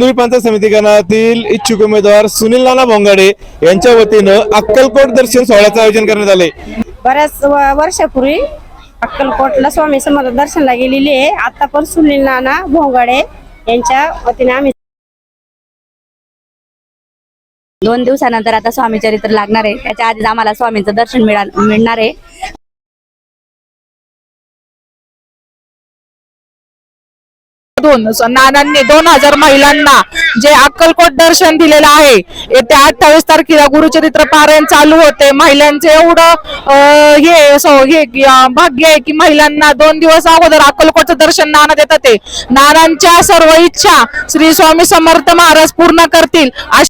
तुम्ही पंचायत समिती गणातील इच्छुक उमेदवार सुनील नाना भोंगाडे यांच्या वतीनं अक्कलकोट दर्शन सोहळ्याचं आयोजन करण्यात आले बऱ्याच वर्षापूर्वी अक्कलकोटला स्वामी समर्थ दर्शनला गेलेली आहे. आता पण सुनील नाना भोंगाडे यांच्या वतीने आम्ही दोन दिवसानंतर आता स्वामी चरित्र लागणार आहे. त्याच्या आधीच आम्हाला स्वामींचं दर्शन मिळणार आहे. मधून नानांनी दोन हजार महिलांना जे अक्कलकोट दर्शन दिलेलं आहे येत्या अठ्ठावीस तारखेला गुरुचरित्र पारायण चालू होते. महिलांचे एवढं अं, हे असं हे भाग्य आहे की महिलांना दोन दिवस अगोदर अक्कलकोटचं दर्शन नाना देतात ते. नानांच्या सर्व इच्छा श्री स्वामी समर्थ महाराज पूर्ण करतील. अशी